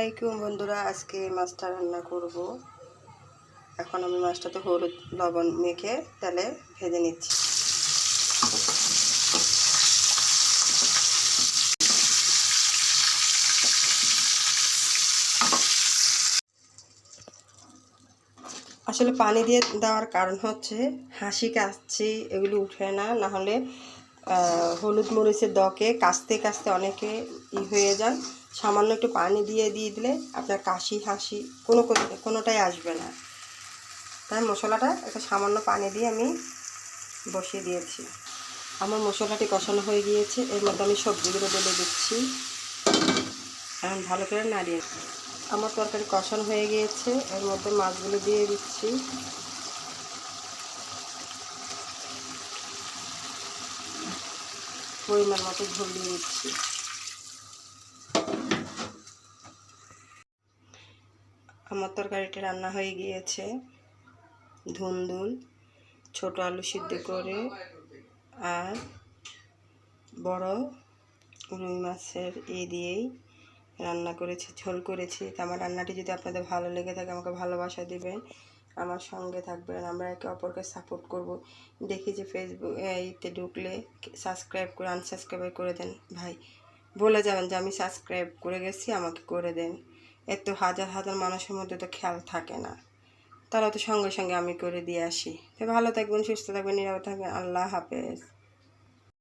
আলাইকুম বন্ধুরা, আজকে মাছটা রান্না করব। এখন আমি মাছটাতে হলুদ লবণ মেখে তেলে ভেজে নিচ্ছি। আসলে পানি দিয়ে দেওয়ার কারণ হচ্ছে হাসি কাশছি, এগুলো উঠে না না হলে হলুদ মরিচের দকে কাশতে কাশতে অনেকে ই হয়ে যান। সামান্য একটু পানি দিয়ে দিয়ে দিলে আপনার কাশি, হাসি কোনো কোনো- কোনোটাই আসবে না। তাই মশলাটা একটা সামান্য পানি দিয়ে আমি বসিয়ে দিয়েছি। আমার মশলাটি কষানো হয়ে গিয়েছে। এর মধ্যে আমি সবজিগুলো বলে দিচ্ছি। এখন ভালো করে নাড়িয়ে আমার তরকারি কষানো হয়ে গিয়েছে। এর মধ্যে মাছগুলো দিয়ে দিচ্ছি। পরিমাণ মতো ঝোল দিয়ে দিচ্ছি। আমার তরকারিটা রান্না হয়ে গিয়েছে। ধুন্দুল ছোট আলু সিদ্ধ করে আর বড় রুই মাছের ই দিয়েই রান্না করেছি, ঝোল করেছি। তো আমার রান্নাটি যদি আপনাদের ভালো লেগে থাকে, আমাকে ভালোবাসা দেবেন, আমার সঙ্গে থাকবেন, আমরা একে অপরকে সাপোর্ট করব। দেখি যে ফেসবুক এইতে ঢুকলে সাবস্ক্রাইব করে আনসাবস্ক্রাইব করে দেন। ভাই, বলে যাবেন যে আমি সাবস্ক্রাইব করে গেছি, আমাকে করে দেন। এত হাজার হাজার মানুষের মধ্যে তো খেয়াল থাকে না। তারা তো সঙ্গে সঙ্গে আমি করে দিয়ে আসি। তো ভালো থাকবেন, সুস্থ থাকবেন, নিরাপদ থাকবেন। আল্লাহ হাফেজ।